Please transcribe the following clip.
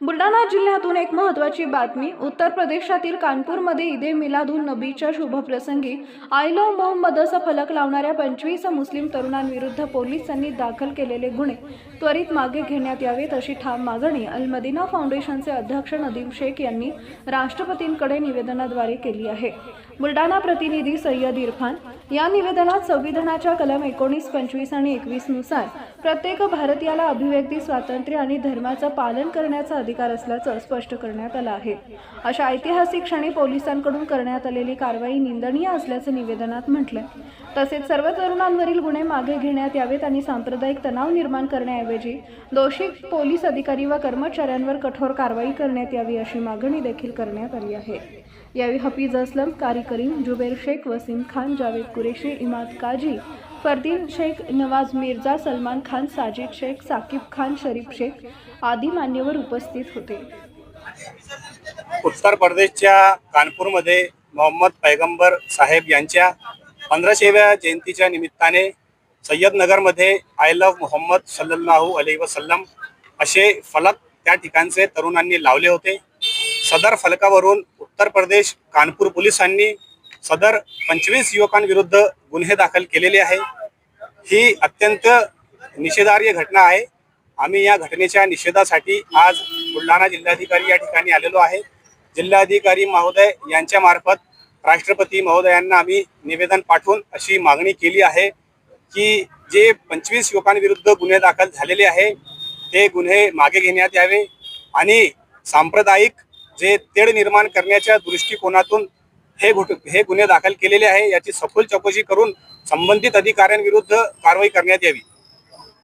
बुलढाणा जिल्ह्यातून एक महत्त्वाची बातमी उत्तर प्रदेशातील कानपूरमध्ये ईदे मिलादून नबीच्या शुभप्रसंगी आय लव्ह मोहम्मद असा फलक लावणाऱ्या पंचवीस मुस्लिम तरुणांविरुद्ध पोलिसांनी दाखल केलेले गुन्हे त्वरित मागे घेण्यात यावेत अशी ठाम मागणी अल मदिना फाउंडेशनचे अध्यक्ष नदीम शेख यांनी राष्ट्रपतींकडे निवेदनाद्वारे केली आहे. बुलढाणा प्रतिनिधी सय्यद इरफान या निवेदनात संविधानाच्या कलम एकोणीस पंचवीस आणि एकवीसनुसार प्रत्येक भारतीयाला अभिव्यक्ती स्वातंत्र्य आणि धर्माचं पालन करण्याचा अधिकार असल्याचं स्पष्ट करण्यात आलं आहे. अशा ऐतिहासिक क्षणी पोलिसांकडून करण्यात आलेली कारवाई निंदनीय असल्याचं निवेदनात म्हटलंय. तसेच सर्व तरुणांवरील गुन्हे मागे घेण्यात यावेत आणि सांप्रदायिक तणाव निर्माण करण्याऐवजी दोषी पोलीस अधिकारी व कर्मचाऱ्यांवर कठोर कारवाई करण्यात यावी अशी मागणी देखील करण्यात आली आहे. यावेळी हफीज असलम कारी करीम जुबेर शेख वसीम खान जावेद कुरेशी इमाद काजी फरदीन शेख नवाज मिर्झा सलमान खान साजिद शेख साकिब खान शरीफ शेख आदी मान्यवर उपस्थित होते. उत्तर प्रदेशच्या कानपूरमध्ये मोहम्मद पैगंबर साहेब यांच्या पंधराशेव्या जयंतीच्या निमित्ताने सय्यदनगरमध्ये आय लव्ह मोहम्मद सल्लल्लाहू अली वसल्लम असे फलक त्या ठिकाणचे तरुणांनी लावले होते. सदर फलकावरून उत्तर प्रदेश कानपूर पोलिसांनी सदर पंचवीस युवकांविरुद्ध गुन्हे दाखल केलेले आहे. ही अत्यंत निषेधार्य घटना आहे. आम्ही या घटनेच्या निषेधासाठी आज बुलढाणा जिल्हाधिकारी या ठिकाणी आलेलो आहे. जिल्हाधिकारी महोदय यांच्या मार्फत राष्ट्रपती महोदयांना आम्ही निवेदन पाठवून अशी मागणी केली आहे की जे पंचवीस युवकांविरुद्ध गुन्हे दाखल झालेले आहे ते गुन्हे मागे घेण्यात यावे आणि सांप्रदायिक जे तेढ निर्माण करण्याच्या दृष्टिकोनातून हे घुट हे गुन्हे दाखल केलेले आहे याची सखोल चौकशी करून संबंधित अधिकाऱ्यांविरुद्ध कारवाई करण्यात यावी.